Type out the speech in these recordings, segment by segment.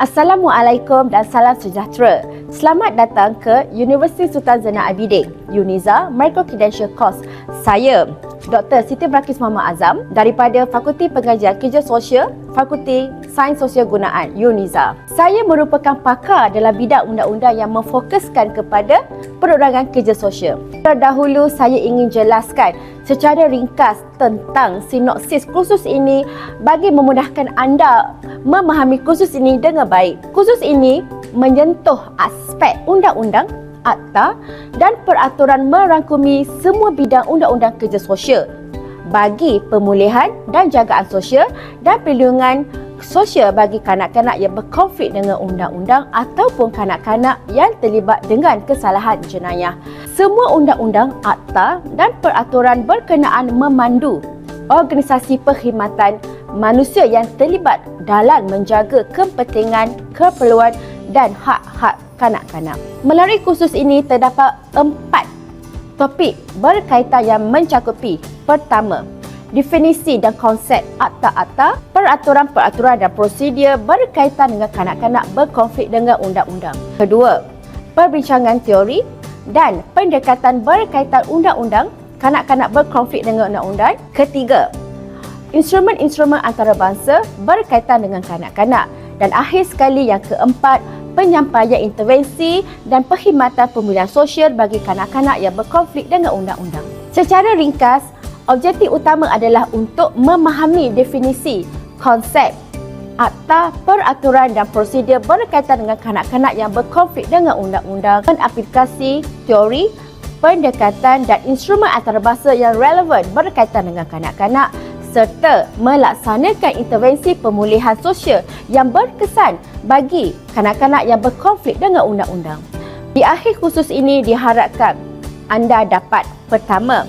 Assalamualaikum dan salam sejahtera. Selamat datang ke Universiti Sultan Zainal Abidin, UNIZA Micro Credential Course. Saya Dr. Siti Brakis Muhammad Azam daripada Fakulti Pengajian Kerja Sosial, Fakulti Sains Sosial Gunaan UNIZA. Saya merupakan pakar dalam bidang undang-undang yang memfokuskan kepada perorangan kerja sosial. Terdahulu saya ingin jelaskan secara ringkas tentang sinopsis kursus ini bagi memudahkan anda memahami kursus ini dengan baik. Kursus ini menyentuh aspek undang-undang akta dan peraturan merangkumi semua bidang undang-undang kerja sosial bagi pemulihan dan jagaan sosial dan perlindungan sosial bagi kanak-kanak yang berkonflik dengan undang-undang ataupun kanak-kanak yang terlibat dengan kesalahan jenayah. Semua undang-undang, akta dan peraturan berkenaan memandu organisasi perkhidmatan manusia yang terlibat dalam menjaga kepentingan, keperluan dan hak-hak kanak-kanak. Melalui kursus ini terdapat empat topik berkaitan yang mencakupi pertama, definisi dan konsep akta-akta, peraturan-peraturan dan prosedur berkaitan dengan kanak-kanak berkonflik dengan undang-undang. Kedua, perbincangan teori dan pendekatan berkaitan undang-undang kanak-kanak berkonflik dengan undang-undang. Ketiga, instrumen-instrumen antarabangsa berkaitan dengan kanak-kanak. Dan akhir sekali yang keempat, penyampaian intervensi dan perkhidmatan pemulihan sosial bagi kanak-kanak yang berkonflik dengan undang-undang. Secara ringkas, objektif utama adalah untuk memahami definisi, konsep, akta, peraturan dan prosedur berkaitan dengan kanak-kanak yang berkonflik dengan undang-undang dan aplikasi teori, pendekatan dan instrumen antarabangsa yang relevan berkaitan dengan kanak-kanak serta melaksanakan intervensi pemulihan sosial yang berkesan bagi kanak-kanak yang berkonflik dengan undang-undang. Di akhir khusus ini diharapkan anda dapat pertama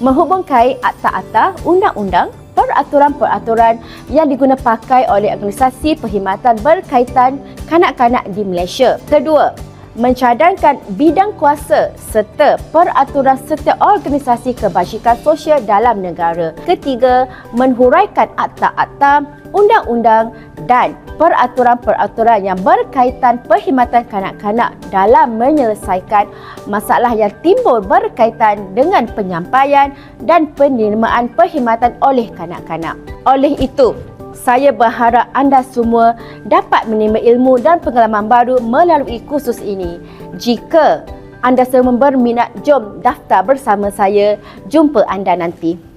menghubungkan akta-akta undang-undang peraturan-peraturan yang diguna pakai oleh organisasi perkhidmatan berkaitan kanak-kanak di Malaysia. Kedua, mencadangkan bidang kuasa serta peraturan setiap organisasi kebajikan sosial dalam negara. Ketiga, menhuraikan akta-akta, undang-undang dan peraturan-peraturan yang berkaitan perkhidmatan kanak-kanak dalam menyelesaikan masalah yang timbul berkaitan dengan penyampaian dan penerimaan perkhidmatan oleh kanak-kanak. Oleh itu, saya berharap anda semua dapat menerima ilmu dan pengalaman baru melalui kursus ini. Jika anda semua berminat, jom daftar bersama saya. Jumpa anda nanti.